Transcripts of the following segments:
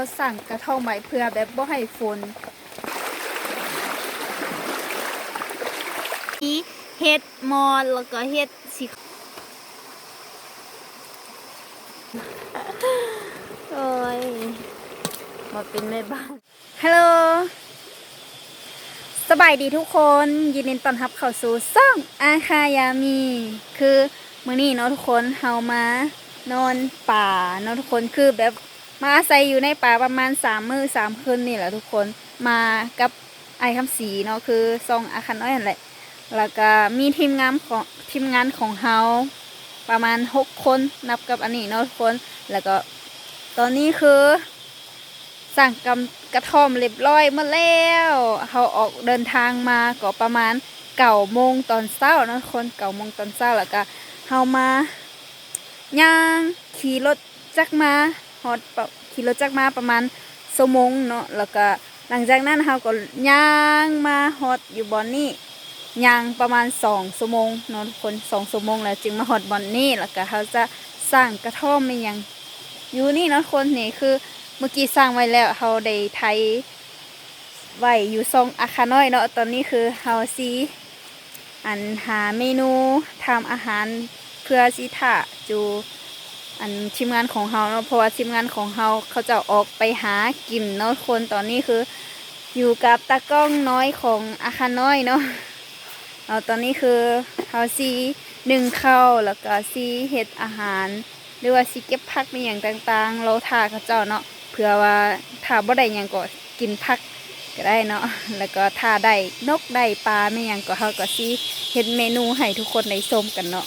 เขาสั่งกระท่อมไว้เพื่อแบบบ่ให้ฝนนี่เฮ็ดมอลแล้วก็เฮ็ดสีโอ้ยมาเป็นแม่บ้านฮัลโหลสบายดีทุกคนยินดีต้อนรับเข้าสู่ซ่องอาคายามี คือมื้อนี้เนาะทุกคนเฮามานอนป่าเนาะทุกคนคือแบบ มาอาศัยอยู่ในป่าประมาณสามมื้อสามคืนนี่แหละทุกคนมากับไอคำสีเนาะคือซองอาคาน้อยนั่นแหละแล้วก็มีทีมงานของทีมงานของเฮาประมาณหกคนนับกับอันนี้เนาะทุกคนแล้วก็ตอนนี้คือ สั่งกำกระท่อมเรียบร้อยหมาแล้วเขาออกเดินทางมาก็ประมาณเก่าโมงตอนเช้าเนาะคนเก่าโมงตอนเช้าแล้วก็เฮามาย่างขี่รถจักมา ฮอดปะขี่รถจักรมาประมาณชั่วโมงเนาะแล้วก็หลังจากนั้นเฮาก็ย่างมาฮอดอยู่บอนนี้ย่างประมาณสองชั่วโมงเนาะทุกคนสองชั่วโมงแล้วจึงมาฮอดบอนนี้แล้วก็เขาจะสร้างกระท่อมเป็นย่างอยู่นี่เนาะคนนี่คือเมื่อกี้สร้างไว้แล้วเราได้ไทยไว้อยู่ทรงอาคาน้อยเนาะตอนนี้คือเฮาซีอันหาเมนูทำอาหารเพื่อสิถาจู อันทีมงานของเฮาเนาะเพราะว่าทีมงานของเฮาเขาจะออกไปหากินเนาะคนตอนนี้คือ อยู่กับตากล้องน้อยของอาคาน้อยเนาะเอาตอนนี้คือเฮาซีหนึ่งข้าวแล้วก็ซีเฮ็ดอาหาร หรือว่าสิเก็บผักในอย่างต่างๆ เราทาเขาเจ้าเนาะเผื่อว่าถ้าบ่ได้ยังก็กินผักก็ได้เนาะแล้วก็ถ้าได้นกได้ปลาไม่หยังก็เฮาก็สิเฮ็ดเมนูให้ทุกคนได้ชมกันเนาะ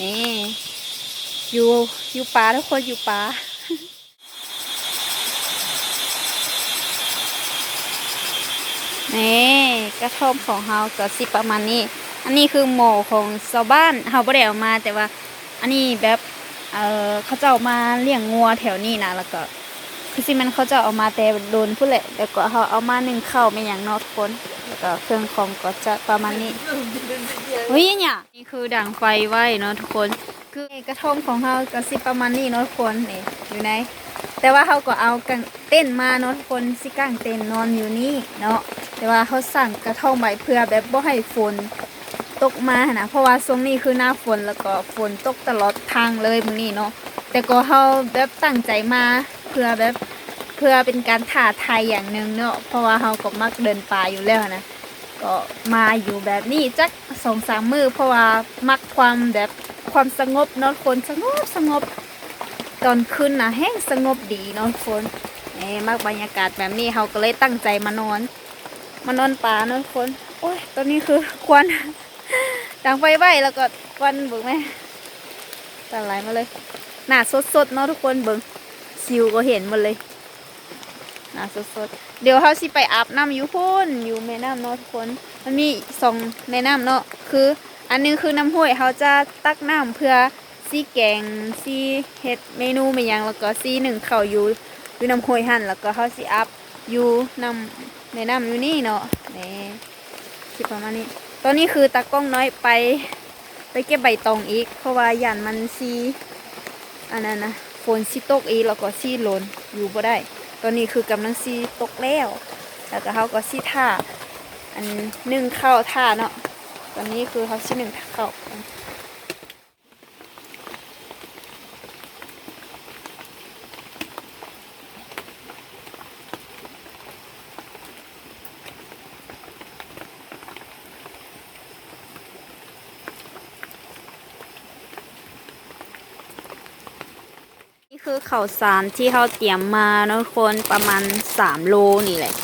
นี่ อยู่อยู่ปลาทุกคนอยู่ปลานี่กระท่อมของเฮาก็สิประมาณนี้ อันนี้คือหมูของชาวบ้านเฮาบ่ได้เอามา แต่ว่า อันนี้แบบเออเขาจะเอามาเลี้ยงงัวแถวนี้นะแล้วก็ คือสิมันเขาจะเอามาแต่โดนผู้นแหละแล้วก็เขาเอามาหนึ่งเข้าวไม่อย่างเนอกคนแล้วก็เครื่องของก็จะประมาณนี้เฮ้ยเนี่ยนี่คือด่างไฟไว้เนาะทุกคน คือกระท่อมของเขาก็สิประมาณนี้เนาะทุกคนนี่อยู่ในแต่ว่าเขาก็เอากางเต้นมาเนาะทุกคนสิกางเต้นนอนอยู่นี่เนาะแต่ว่าเขาสั่งกระท่อมไว้เพื่อแบบบ่ให้ฝนตกมานะเพราะว่าช่วงนี้คือหน้าฝนแล้วก็ฝนตกตลอดทางเลยมื้อนี้เนาะแต่ก็เฮาแบบตั้งใจมาเพื่อแบบเพื่อเป็นการถ่าทายอย่างหนึ่งเนาะเพราะว่าเฮาก็มักเดินป่าอยู่แล้วนะก็มาอยู่แบบนี้จักสองสามมือเพราะว่ามักความแบบ ความสงบเนาะคนสงบสงบตอนคืนนะแห้งสงบดีเนาะคนเอ้มักบรรยากาศแบบนี้เฮาก็เลยตั้งใจมานอน มานอนป่าเนาะคน โอ้ยตอนนี้คือควันดังไฟไหวแล้วก็ควันเบิ่งไหมตาไหลมาเลย หน้าสดๆเนาะทุกคนเบิ่งซิวก็เห็นหมดเลยหน้าสดๆเดี๋ยวเขาสิไปอาบน้ำอยู่พุ่นอยู่แม่น้ำเนาะทุกคน มันมีสองแม่น้ำเนาะคือ อันนึงคือน้ำห้วยเขาจะตักน้ำเพื่อซีแกงซีเฮ็ดเมนูไม่ยังแล้วก็ซีหนึ่งเขาวอยู่อยู่น้ำห้วยหั่นแล้วก็เขาสิอาบอยู่น้ำแม่น้ำอยู่นี่เนาะนี่คิดประมาณนี้ ตอนนี้คือตากล้องน้อยไป ไปเก็บใบตองอีก เพราะว่าหยันมันซีอันนั้นนะฝนซีตกอีกแล้วก็ซีหลนอยู่บ่ได้ ตอนนี้คือกำลังซีตกแล้ว แล้วก็เขาก็ซีท่าอันนึ่งเข้าท่าเนาะ ตอนนี้คือเขาซีหนึ่งเข้านี่คือข้าวสารที่เขาเตรียมมานะทุกคนประมาณสามโลนี่แหละ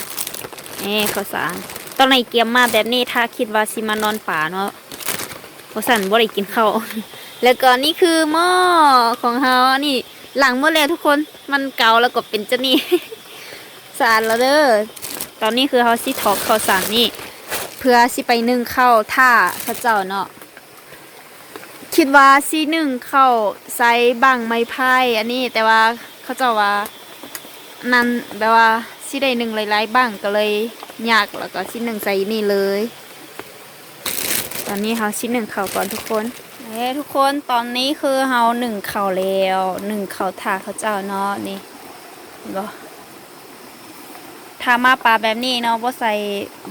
นี่ข้าวสาร ตอนไหนเตรียมมาแบบนี้ถ้าคิดว่าสิมานอนป่าเนาะข้าวสารบ่ได้กินข้าวแล้วก็นี่คือหม้อของเฮาอันนี่หลังหมดแล้วทุกคนมันเก่าแล้วก็เป็นเจ้านี่สารแล้วเด้อตอนนี้คือเฮาสิถอกข้าวสารนี่ เพื่อสิไปนึ่งข้าวท่าพระเจ้าเนาะคิดว่าซีหนึ่งเข้าไซบังไม้ไผ่อันนี้แต่ว่าเขาเจะว่า นั่นแบบว่าซีได้หนึ่งหลายๆบ้างก็เลย ยากแล้วก็ซีหนึ่งใส่นี่เลย ตอนนี้เขาซีหนึ่งเข่าก่อนทุกคนเอ้ทุกคนตอนนี้คือเฮาหนึ่งเข่าแล้วหนึ่งเข่าถาเขาเจ้าเนาะนี่เห็นบ่ถ้ามาปลาแบบนี้เนาะบ่ใส่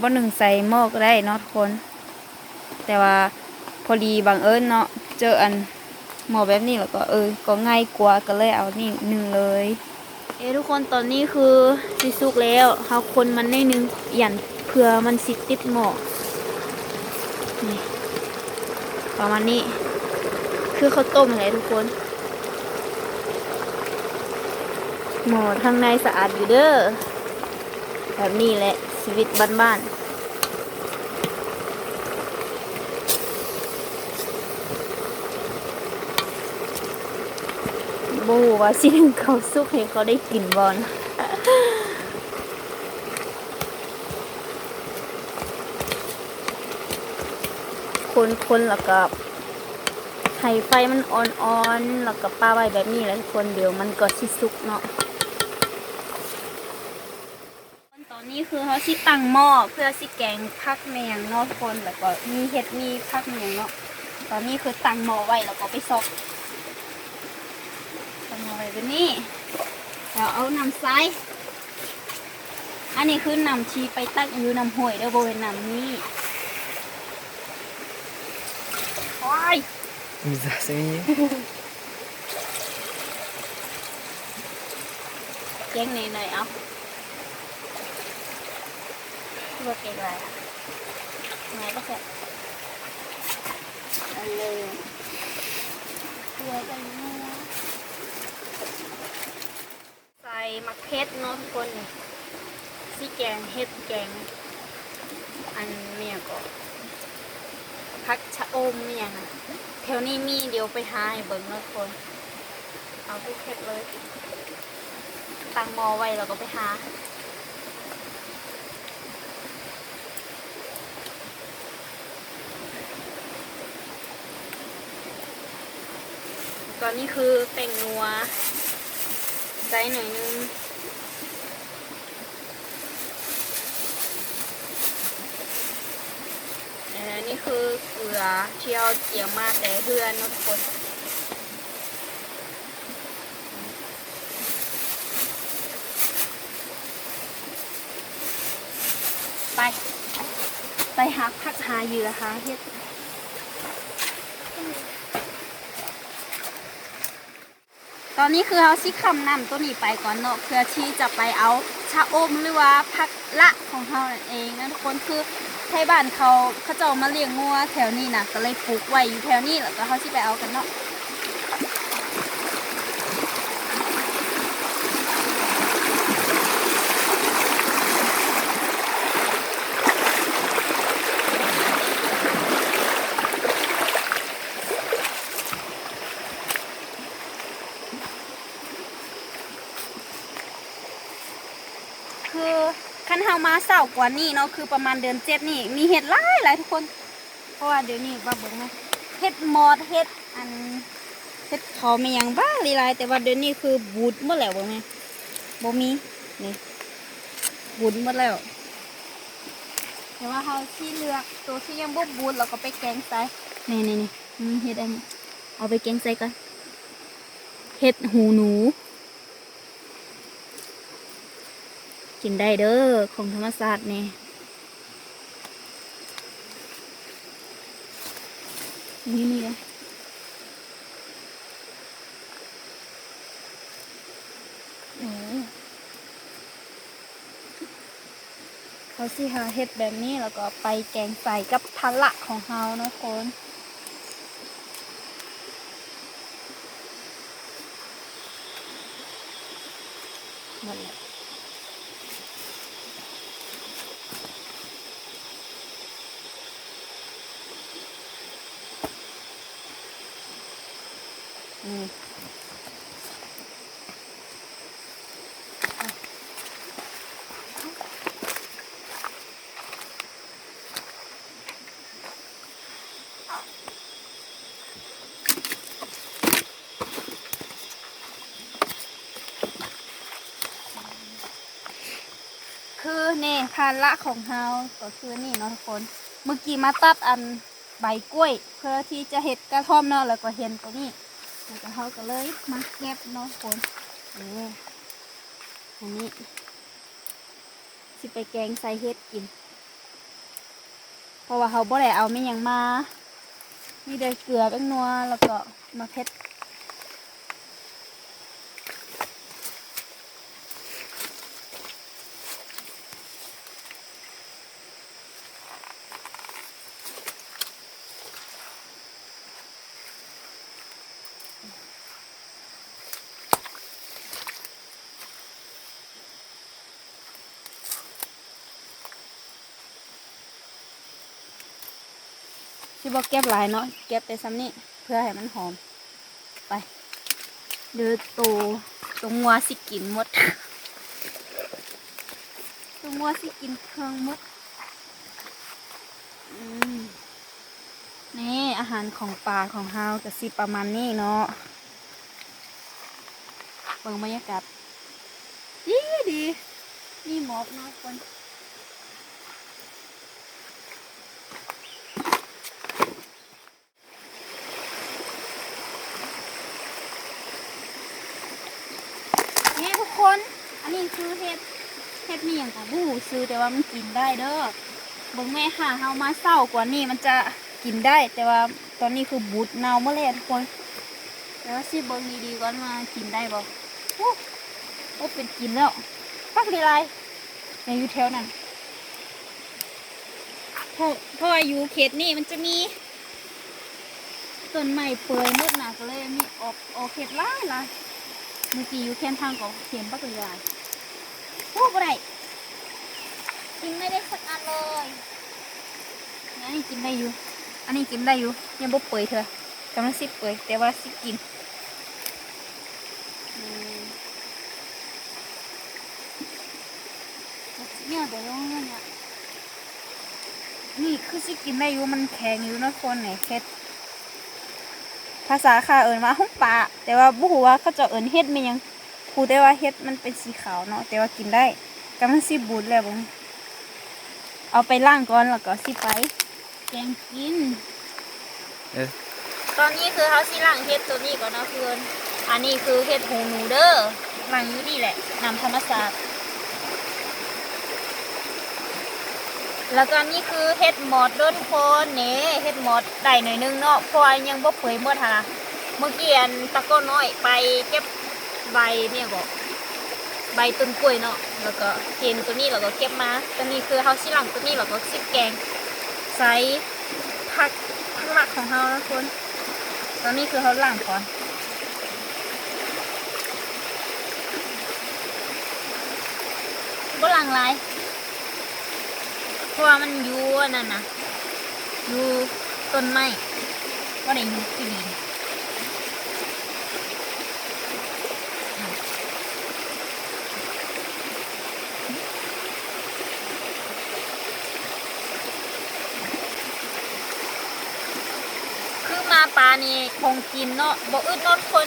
บ่หนึ่งใส่หม้อก็ได้เนาะทุกคน แต่ว่าพอดีบังเอิญเนาะเจออันหม้อแบบนี้แล้วก็เออก็ง่ายกว่าก็เลยเอานี่หนึ่งเลย เอ้ทุกคนตอนนี้คือสิสุกแล้วเขาคนมันได้นึงหยันเผื่อมันสิติดหม้อนี่ประมาณนี้ คือข้าวต้มอะไรทุกคน หมอข้างในสะอาดอยู่เด้อแบบนี้แหละชีวิตบ้านๆ บูว่าสิหนึ่งเขาสุกให้เขาได้กินบอลคนๆแล้วก็ให้ไฟมันอ่อนๆแล้วก็ป้าไว้แบบนี้และทุกคนเดี๋ยวมันก็สิสุกเนาะตอนนี้คือเขาสิตั้งหม้อเพื่อสิแกงผักแมงเนาะทุกคนแล้วก็มีเห็ดมีผักแมงเนาะตอนนี้คือตั้งหม้อไว้แล้วก็ไปซอก แบบนี้แล้วเอาน้ำใส่อันนี้คือน้ำชีไปตักอยู่น้ำห้วยเด้อบ่เป็นน้ำนี้โอ้ยมีซาซิมิเจ๊งหน่อยหน่อยเอาตัวเก่งอะไรอะไงก็แค่เอาเลยตัวกันนัวใส่ มะเขือเนาะทุกคนสีแกงเห็ดแกง อันเมียก็พักชะอมเนี่ยนะแถวนี้มีเดี๋ยวไปหาให้เบิ่งเนาะทุกคน เอาทุกเห็ดเลย ตั้งมอไว้แล้วก็ไปหาตอนนี้คือแป้งนัว ใส่หน่อยนึงนี่คือเกลือที่เอาเจียวมาแต่เพื่อนเนอะทุกคนไป ไปหาพักหาเหยื่อหาเห็ด ตอนนี้คือเขาซิคำนำตัวนี้ไปก่อนเนาะเพื่อที่จะไปเอาชาอมหรือว่าผักละของเขานั่นเองนทุกคนคือไทยบ้านเขาเขาจะเอามาเลี้ยงงัวแถวนี้นะก็เลยปลูกไว้อยู่แถวนี้แล้วก็เขาที่ไปเอากันเนาะ คือคันเฮากว่านี้เนาะคือประมาณเดือนเจ็ดนี่มีเห็ดหลายหลายทุกคน เพราะว่าเดี๋ยวนี้ว่าเบิ่งนะเห็ดมอดเห็ดอันเห็ดเขาไม่ยังบ้าหลายแต่ว่าเดี๋ยวนี้คือบูดหมดแล้วเบิ่งไหมบ่มีนี่บูดหมดแล้วแต่ว่าเฮาที่เลือกตัวที่ยังบ่บูดเราก็ไปแกงใส่นี่นี่นี่เห็ดอันนี้เอาไปแกงใส่กันเห็ดหูหนู กินได้เด้อของธรรมศาสตร์นี่นี่นี่เลยเขาสิหาเห็ดแบบนี้แล้วก็ไปแกงใส่กับทะละของเฮาเนาะคนหมดแล้ว นี่ภาระของเฮาก็คือนี่เนาะทุกคน เมื่อกี้มาตัดอันใบกล้วย เพื่อที่จะเห็ดกระท่อมเนาะแล้วก็เห็นตัวนี้แล้วก็เขาก็เลยมาเก็บเนาะทุกคนนี่อันนี้สิไปแกงใส่เฮ็ดกิน เพราะว่าเขาบ่ได้เอาไม่ยังมา มีแต่เกลือแป้งนัวแล้วก็มาเพ็ด ที่บอกเก็บหลายเนาะเก็บแต่ซ้ำนี่เพื่อให้มันหอม ไปเดือตัวตัวงัวสิกินหมด ตัวงัวสิกินเครื่องหมดนี่อาหารของป่าของเฮาก็สิประมาณนี้เนาะเบิ่งบรรยากาศดีดี นี่หมอกเนาะคนทุกคน อันนี้อเห็ดเห็ดนี่อย่างของผู้ซื้อแต่ว่ามันกินได้เด้อเบิ่งแม่ค่ะเฮามาเศร้ากว่านี้มันจะกินได้ แต่ว่าตอนนี้คือบูดเน่าเมื่อแล้วทุกคนแล้วสิเบิ่งดีๆก่อนมากินได้บ่โอ้โอ้เป็นกินแล้วปักดีไรในยู่แถวนั้นเพราะเพราะว่าอยู่เขตนี่มันจะมีต้นไม้เปื่อยหมดน่ะก็เลยมีออกออกเขตหลายลายเมื่อกี้อยู่แค่ทางของเขียนปักเลยายโอ้บ่ได้กินไม่ได้สักอันเลยอันนี้กินได้อยู่ อันนี้กินได้อยู่ยังบ่เปื่อยเธอกำลังสิเปื่อยแต่ว่าสิกินอืมเนี่ยเดี๋ยวลองเนี่ยนี่คือสิกินได้อยู่มันแข็งอยู่เนาะคนไหนเฮ็ดภาษาค่ะเอิญว่าห้องปลาแต่ว่าบุหัวาเขาจะเอิญเฮ็ดมันยัง คูได้ว่าเฮ็ดมันเป็นสีขาวเนาะแต่ว่ากินได้กำลังสิบูดแล้วบุงเอาไปล่างก่อนแล้วก็สิไปแกงกิน เออตอนนี้คือเขาสิล่างเฮ็ดตัวนี้ก่อนเนาะเพื่อนอันนี้คือเฮ็ดหูหนูเด้อล่างอยู่นี่แหละนำธรรมศาสตร์แล้วก็นี่คือเฮ็ดหมอดเด้อทุกคนเน่เฮ็ดหมอดได้หน่อยนึงเนาะเพราะว่ายังบ่เผยหมดหั่นนะเมื่อกี้อันตะโก้น้อยไปเก็บ ใบเนี่ยก็ใบต้นกล้วยเนาะแล้วก็เห็นตัวนี้แล้วก็เก็บมาตัวนี้คือเฮาสิหลังตัวนี้แล้วก็สิแกงใส่ผักผักหลักของเฮานะทุกคนตอนนี้คือเขาหลังก่อนบ่หลังไรเพราะว่ามันอยู่อันนั่นนะอยู่ต้นไม้ว่าได้อยู่ที่ดินคือ มีคงกินเนาะบ่อึดนอดคน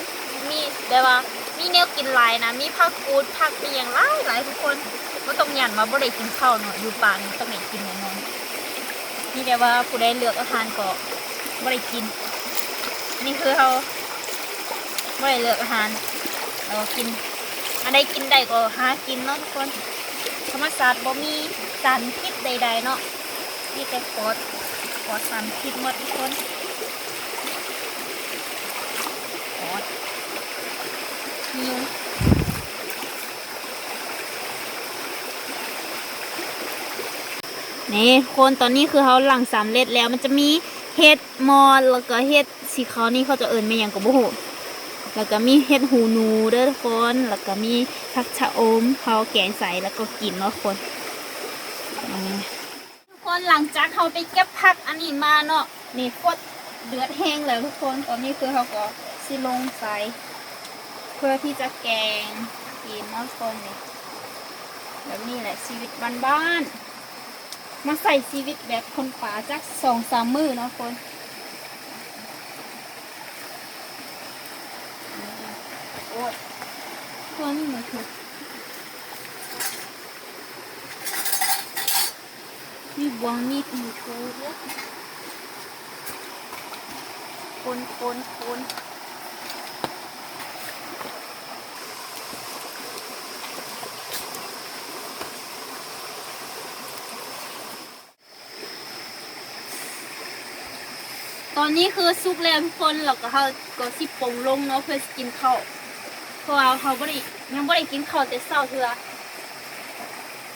มีแต่ว่า มีแนวกินหลายนะ มีผักกูดผักมียงหลายหลายทุกคนบ่ต้องหยันมาบ่ได้กินข้าวเนาะอยู่ป่านี่ต้องได้กินแน่นอนนี่แต่ว่าผู้ใดเลือกอาหารก็บ่ได้กิน นี่คือเขาบ่ได้เลือกอาหารเรากินอันใดกินได้ก็หากินเนาะทุกคนธรรมศาสตร์บ่มีสารพิษใดๆเนาะมีแต่ปลอดปลอดสารพิษหมดทุกคนปลอดมียุง นี่คนตอนนี้คือเขาหลังสามเล็ดแล้วมันจะมีเห็ดมอดแล้วก็เห็ดสีขาวนี่เขาจะเอิญไม่ยังกับโบุหแล้วก็มีเห็ดหูหนูเด้อทุกคน แล้วก็มีผักชะอมเขาแกงใส่แล้วก็กินเนาะคนทุกคนหลังจากเขาไปเก็บผักอันนี้มาเนาะนี่โคตรเดือดแห้งแล้วทุกคนตอนนี้คือเขาก็สิลงใส่ เพื่อที่จะแกงกินเนาะทุกคนนี่แบบนี้แหละชีวิตบ้านๆมาใส่ชีวิตแบบคนป่าจักสองสามมือเนาะคนโอ้ยตัวนี้มันคือมีบวงมีดมีกูเยอะคนคนคน ตอนนี้คือซุกแล้วทุกคนเราก็เขาก็สิปงลงเนาะเพื่อกินข้าวเพราะว่าเขาบ่ได้ยังบ่ได้กินข้าวแต่เช้าเทื่อ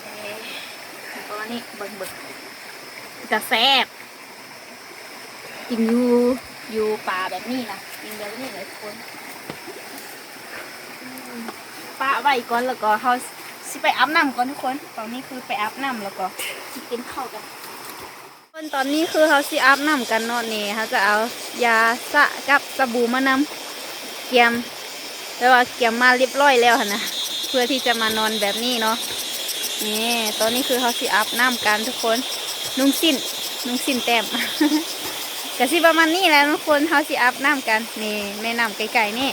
เอ๊ะตอนนี้เบิ่งเบิ่งจะแซ่บกินอยู่อยู่ป่าแบบนี้นะกินแบบนี้เลยทุกคนป้าไว้ก่อนแล้วก็เขาสิไปอาบน้ำก่อนทุกคน ตอนนี้คือไปอาบน้ำแล้วก็สิกินข้าวกัน คนตอนนี้คือเขาสิอาบน้ำกันเนาะนี่เขาจะเอายาสะกับสบู่มานำเกียมแต่ว่าเกียมมาเรียบร้อยแล้วนะเพื่อที่จะมานอนแบบนี้เนาะนี่ตอนนี้คือเขาสิอาบน้ำกันทุกคนนุ่งสิ้นนุ่งสิ้นแต้มกะสิประมาณนี้แหล้วทุกคนเขาสิอาบน้ำกันนี่แม่น้ำไกลๆนี่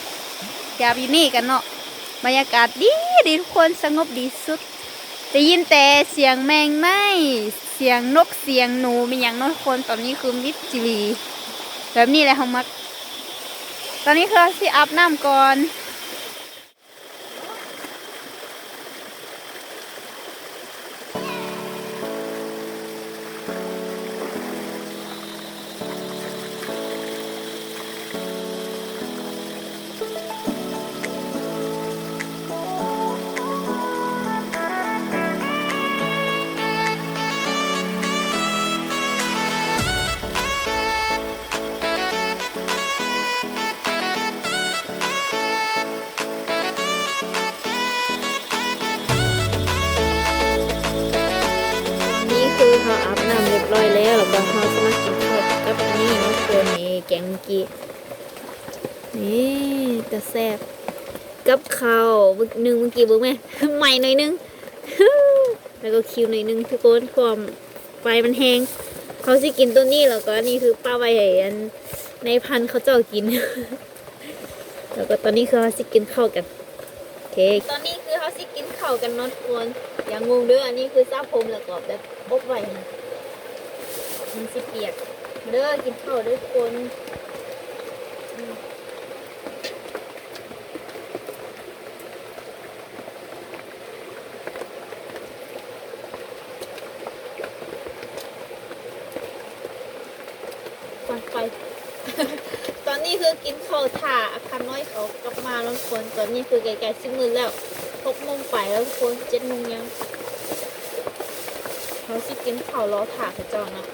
สิอาบอยู่นี่กันเนาะบรรยากาศดีดีทุกคนสงบดีสุด ได้ยินแต่เสียงแมงไม้เสียงนกเสียงหนูมีอย่างน้อยคนตอนนี้คือมิดจิรีแบบนี้แหละของมัก ตอนนี้คือที่อาบน้ำก่อน ซ่บกับข้าวบึกหนึ่งเมื่อกี้บึกไหมใหม่หน่อยนึง แล้วก็คิวหน่อยนึงทุกคนความไฟมันแห้งเขาสิกินตัวนี้แล้วก็นนี้คือป้าใบเหอันในพันเขาเจ้ากิน แล้วก็ตอนนี้คือเขาสิกินข้าวกันโอเคตอนนี้คือเขาสิกินข้าวกันนอะทุกคนอย่างงงด้ออันนี้คือซาผมแล้วก็แบบอบไว้มันสิเปียกเด้อกินข้าวด้วยคน ก่อนไป ตอนนี้คือกินข้าวถ่าอาคารน้อยเขากลับมาแล้วคนตอนนี้คือไกลๆสิบมือแล้วหกโมงไปแล้วคนเจ็ดโมงยังเขาสิกินข้าวรอถ่าเขาเจ้านะ